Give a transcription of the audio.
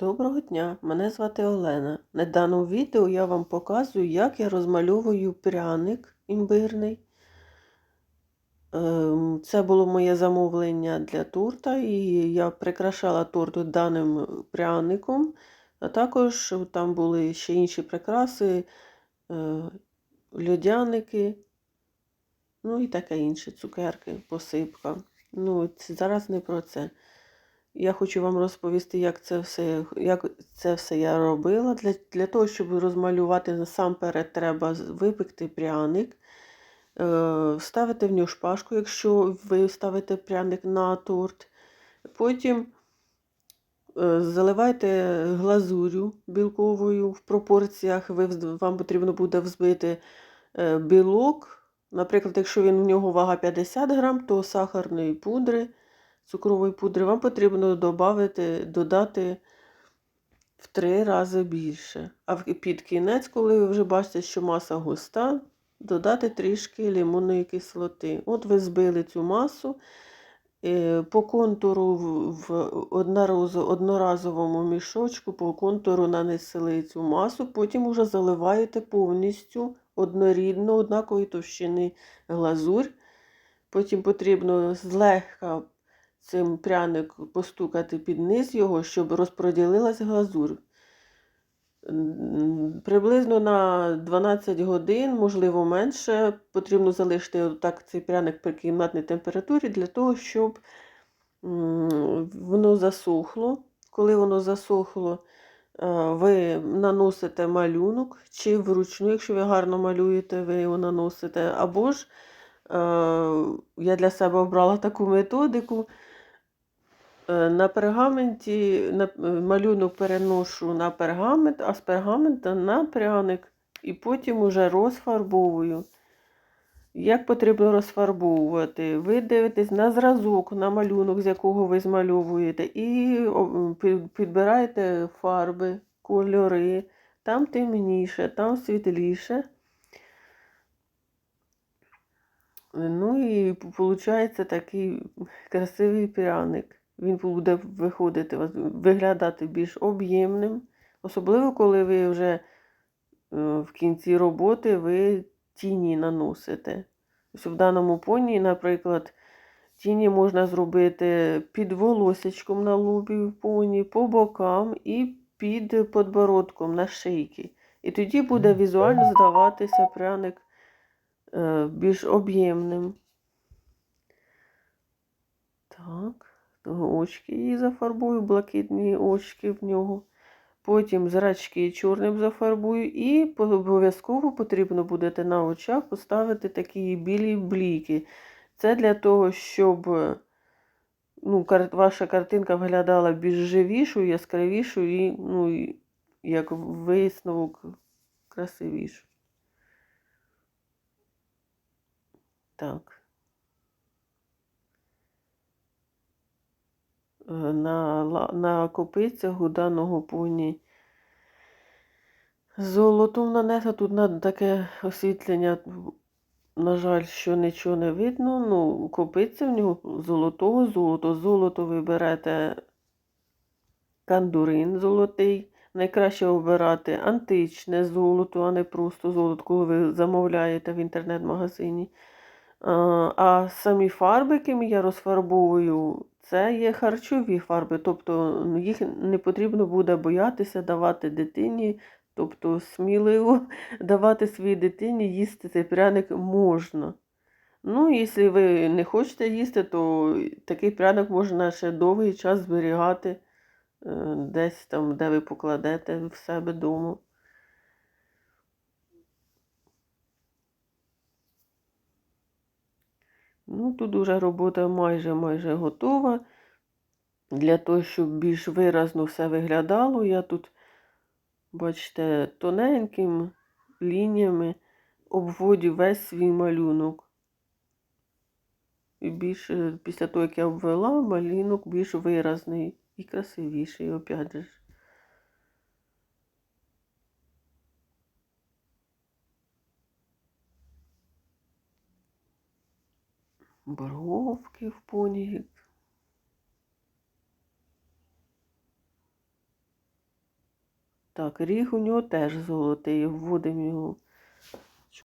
Доброго дня, мене звати Олена. На даному відео я вам показую, як я розмальовую пряник імбирний. Ем, Це було моє замовлення для торта, і я прикрашала торт даним пряником, а також там були ще інші прикраси, е, льодяники, ну і таке інше, цукерки, посипка. Ну, зараз не про це. Я хочу вам розповісти, як це все, як це все я робила. Для, для того, щоб розмалювати насамперед, треба випекти пряник, е, ставити в нього шпажку, якщо ви ставите пряник на торт. Потім е, заливайте глазурю білковою в пропорціях. Ви, вам потрібно буде взбити е, білок. Наприклад, якщо він в нього вага 50 грам, то сахарної пудри цукрової пудри вам потрібно добавити, додати в три рази більше. А під кінець, коли ви вже бачите, що маса густа, додати трішки лимонної кислоти. От ви збили цю масу. е, По контуру в одноразовому мішочку, по контуру нанесли цю масу, потім вже заливаєте повністю однорідно, однакової товщини глазурь. Потім потрібно злегка цим пряник постукати під низ його, щоб розподілилась глазур. Приблизно на 12 годин, можливо, менше, потрібно залишити так цей пряник при кімнатній температурі для того, щоб воно засохло. Коли воно засохло, е, ви наносите малюнок чи вручну, якщо ви гарно малюєте, ви його наносите. Або ж е, я для себе обрала таку методику. Е, На пергаменті на, е, малюнок переношу на пергамент, а з пергамента на пряник, і потім уже розфарбовую. Як потрібно розфарбовувати? Ви дивитесь на зразок, на малюнок, з якого ви змальовуєте, і підбираєте фарби, кольори. Там темніше, там світліше. Ну і виходить такий красивий пряник. Він буде виходити, виглядати більш об'ємним. Особливо, коли ви вже е, в кінці роботи ви тіні наносите. Ось в даному поні, наприклад, тіні можна зробити під волосечком на лобі в поні, по бокам і під подбородком на шийки. І тоді буде візуально здаватися пряник е, більш об'ємним. Так, очки її зафарбую, блакитні очки в нього. Потім зрачки чорним зафарбую, і обов'язково потрібно буде на очах поставити такі білі бліки. Це для того, щоб ну, ваша картинка виглядала більш живішою, яскравішою і, ну, і як висновок красивішою. Так. На, на копицях у даного поні золотом нанесла. Тут на таке освітлення, на жаль, що нічого не видно. Ну, копиця в нього золотого золото. Золото ви берете кандурин золотий. Найкраще обирати античне золото, а не просто золото, коли ви замовляєте в інтернет-магазині. А самі фарби, якими я розфарбовую, це є харчові фарби, тобто їх не потрібно буде боятися давати дитині, тобто сміливо давати своїй дитині їсти цей пряник можна. Ну, якщо ви не хочете їсти, то такий пряник можна ще довгий час зберігати е, десь там, де ви покладете в себе вдома. Ну, тут уже робота майже майже готова. Для того, щоб більш виразно все виглядало, я тут, бачите, тоненькими лініями обводю весь свій малюнок. І більше, після того, як я обвела, малюнок більш виразний і красивіший, опять же. бровки в понігід. Так, ріг у нього теж золотий, вводимо його